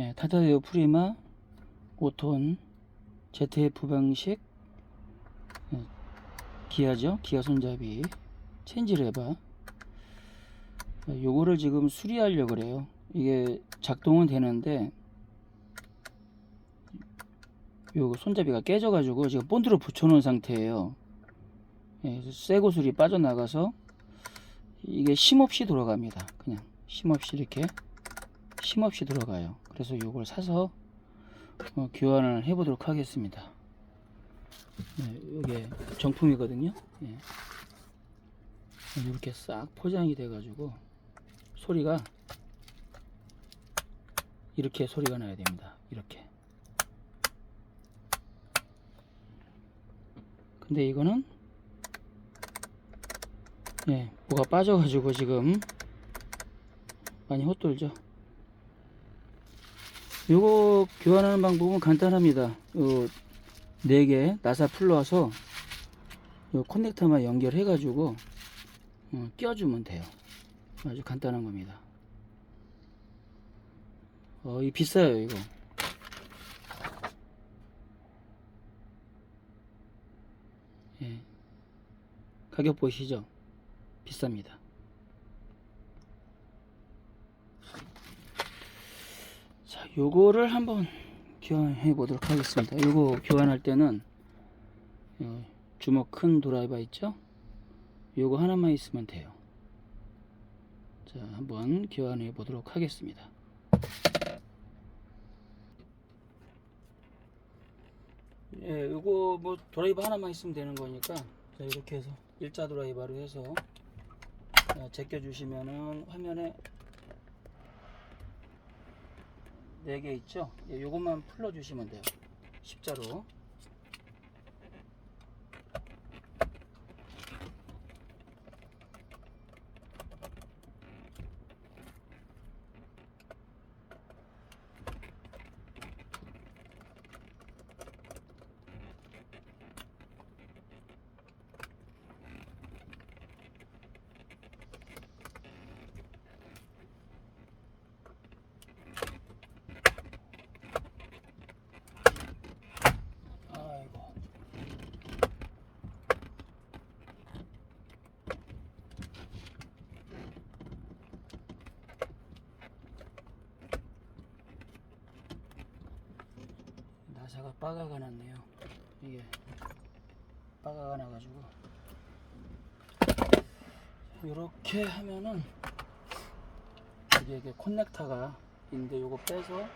네, 타다데오 프리마 5톤 ZF 방식 네, 기아죠? 기아 손잡이 체인지 레바 네, 요거를 지금 수리하려고 그래요. 이게 작동은 되는데 요 손잡이가 깨져 가지고 지금 본드로 붙여 놓은 상태예요. 예, 새 고슬이 빠져나가서 이게 힘없이 돌아갑니다. 그냥 힘없이 이렇게 힘없이 들어가요. 그래서 이걸 사서 어, 교환을 해 보도록 하겠습니다. 네, 이게 정품이거든요. 예. 이렇게 싹 포장이 돼 가지고 소리가 이렇게 소리가 나야 됩니다. 이렇게. 근데 이거는 예, 뭐가 빠져 가지고 지금 많이 헛돌죠. 요거 교환하는 방법은 간단합니다. 요 4개 나사 풀러와서 요 커넥터만 연결해 가지고 어, 껴주면 돼요. 아주 간단한 겁니다. 어, 이 비싸요, 이거. 예. 가격 보시죠? 비쌉니다. 자, 요거를 한번 교환해 보도록 하겠습니다. 요거 교환할 때는 요 주먹 큰 드라이버 있죠? 요거 하나만 있으면 돼요. 자, 한번 교환해 보도록 하겠습니다. 예, 요거 뭐 드라이버 하나만 있으면 되는 거니까 자, 이렇게 해서 일자 드라이버로 해서 자, 제껴 주시면은 화면에 4개 있죠? 예, 요것만 풀러 주시면 돼요. 십자로. 아이고. 나사가 빠가가 났네요. 이게 빠가가 나가지고 이렇게 하면은 이게, 이게 커넥터가 있는데 요거 빼서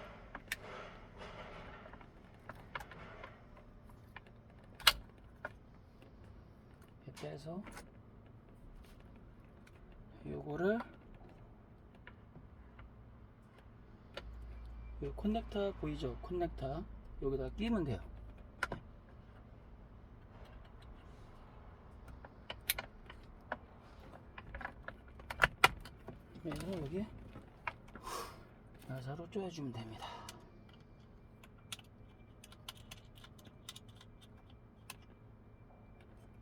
빼서 요거를 요 커넥터 보이죠? 커넥터 여기다 끼면 돼요. 그래서 여기 나사로 조여주면 됩니다.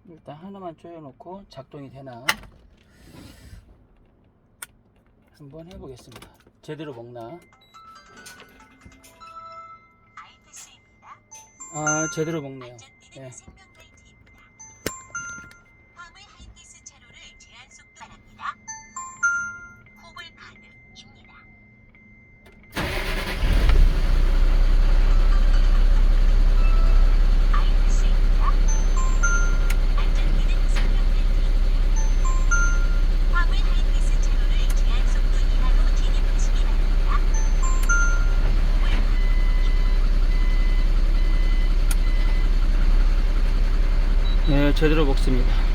일단 하나만 조여놓고 작동이 되나 한번 해보겠습니다. 제대로 먹나? 아 제대로 먹네요. 안 네 제대로 먹습니다.